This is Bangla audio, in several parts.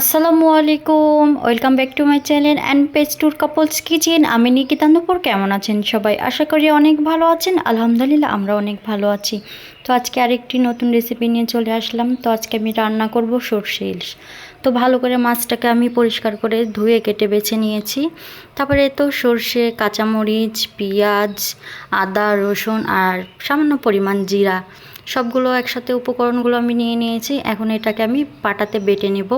আসসালামু আলাইকুম, welcome back to my channel and page tour couples kitchen. আমি নিকিতা নুপুর, কেমন আছেন সবাই? আশা করি অনেক ভালো আছেন। আলহামদুলিল্লাহ আমরা অনেক ভালো আছি। তো আজকে আরেকটি নতুন রেসিপি নিয়ে চলে আসলাম। তো আজকে আমি রান্না করব সর্ষে ইলিশ। তো ভালো করে মাছটাকে আমি পরিষ্কার করে ধুয়ে কেটে বেছে নিয়েছি। তারপরে তো সর্ষে, কাঁচামরিচ, পেঁয়াজ, আদা, রসুন আর সামান্য পরিমাণ জিরা। সবগুলো একসাথে উপকরণগুলো আমি নিয়ে নিয়েছি। এখন এটাকে আমি পাটাতে বেটে নেব।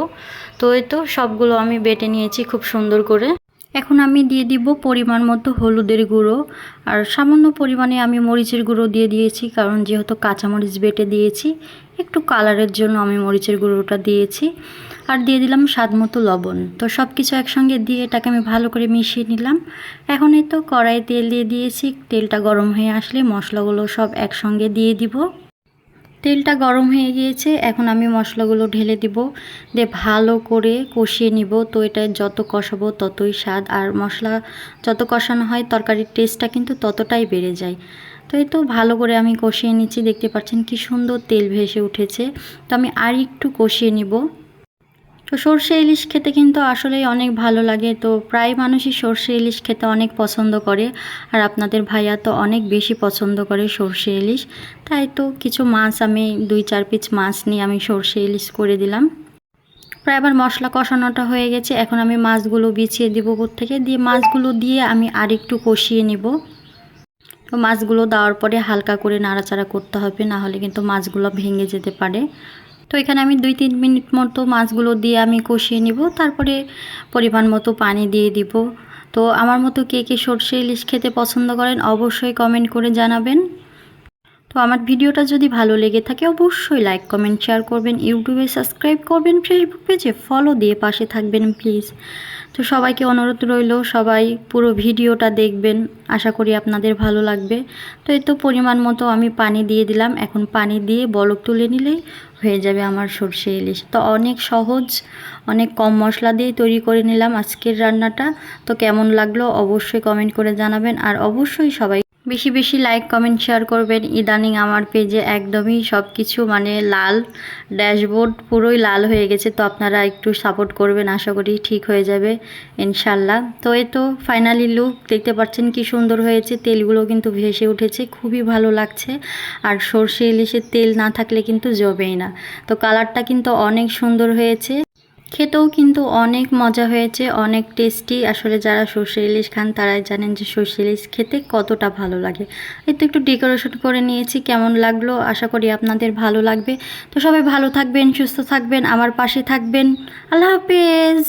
তো এই তো সবগুলো আমি বেটে নিয়েছি খুব সুন্দর করে। এখন আমি দিয়ে দিব পরিমাণ মতো হলুদের গুঁড়ো। আর সামান্য পরিমাণে আমি মরিচের গুঁড়ো দিয়ে দিয়েছি, কারণ যেহেতু কাঁচামরিচ বেটে দিয়েছি, একটু কালারের জন্য আমি মরিচের গুঁড়োটা দিয়েছি। আর দিয়ে দিলাম স্বাদ মতো লবণ। তো সব কিছু একসঙ্গে দিয়ে এটাকে আমি ভালো করে মিশিয়ে নিলাম। এখন এই তো কড়াই তেল দিয়ে দিয়েছি, তেলটা গরম হয়ে আসলে মশলাগুলো সব একসঙ্গে দিয়ে দিব। তেলটা গরম হয়ে গিয়েছে, এখন আমি মশলাগুলো ঢেলে দিব, দিয়ে ভালো করে কষিয়ে নিব। তো এটা যত কষাবো ততই স্বাদ, আর মশলা যত কষানো হয় তরকারির টেস্টটা কিন্তু ততটাই বেড়ে যায়। তো এই তো ভালো করে আমি কষিয়ে নিচ্ছি, দেখতে পাচ্ছেন কি সুন্দর তেল ভেসে উঠেছে। তো আমি আর একটু কষিয়ে নিব। তো সর্ষে ইলিশ খেতে কিন্তু আসলেই অনেক ভালো লাগে। তো প্রায় মানুষই সর্ষে ইলিশ খেতে অনেক পছন্দ করে। আর আপনাদের ভাইয়া তো অনেক বেশি পছন্দ করে সর্ষে ইলিশ। তাই তো কিছু মাছ আমি দুই চার পিস মাছ নিয়ে আমি সর্ষে ইলিশ করে দিলাম। প্রায় আবার মশলা কষানোটা হয়ে গেছে। এখন আমি মাছগুলো বিছিয়ে দিব থেকে। দিয়ে মাছগুলো দিয়ে আমি আরেকটু কষিয়ে নিব। তো মাছগুলো দেওয়ার পরে হালকা করে নাড়াচাড়া করতে হবে। না হলে কিন্তু মাছগুলো ভেঙে যেতে পারে। তো এখানে আমি দুই তিন মিনিট মতো মাছগুলো দিয়ে আমি কষিয়ে নিব, তারপরে পরিমাণ মতো পানি দিয়ে দিব। তো আমার মতো কে কে সর্ষে ইলিশ খেতে পছন্দ করেন অবশ্যই কমেন্ট করে জানাবেন। তো আমার ভিডিওটা যদি ভালো লেগে থাকে, অবশ্যই লাইক কমেন্ট শেয়ার করবেন, ইউটিউবে সাবস্ক্রাইব করবেন ফেসবুক পেজে ফলো দিয়ে পাশে থাকবেন প্লিজ তো সবাইকে অনুরোধ রইল, সবাই পুরো ভিডিওটা দেখবেন, আশা করি আপনাদের ভালো লাগবে। তো এই তো পরিমাণ মতো আমি পানি দিয়ে দিলাম, এখন পানি দিয়ে বলক তুলে নিলেই হয়ে যাবে আমার সর্ষে ইলিশ। তো অনেক সহজ, অনেক কম মশলা দিয়ে তৈরি করে নিলাম আজকের রান্নাটা। তো কেমন লাগল অবশ্যই কমেন্ট করে জানাবেন, আর অবশ্যই সবাই বেশি বেশি লাইক কমেন্ট শেয়ার করবেন। ইদানিং আমার পেজে একদমই সব কিছু মানে লাল ড্যাশবোর্ড পুরোই লাল হয়ে গেছে, তো আপনারা একটু সাপোর্ট করবেন, আশা করি ঠিক হয়ে যাবে, ইনশাল্লাহ। তো এ তো ফাইনালি লুক দেখতে পাচ্ছেন কি সুন্দর হয়েছে, তেলগুলো কিন্তু ভেসে উঠেছে, খুবই ভালো লাগছে। আর সর্ষে ইলিশের তেল না থাকলে কিন্তু জবেই না। তো কালারটা কিন্তু অনেক সুন্দর হয়েছে। খেতেও কিন্তু অনেক মজা হয়েছে, অনেক টেস্টি আসলে যারা সর্ষে ইলিশ খান, তারাই জানেন যে সর্ষে ইলিশ খেতে কতটা ভালো লাগে। এই তো একটু ডেকোরেশন করে নিয়েছি, কেমন লাগল? আশা করি আপনাদের ভালো লাগবে। তো সবাই ভালো থাকবেন, সুস্থ থাকবেন, আমার পাশে থাকবেন। আল্লাহ হাফেজ!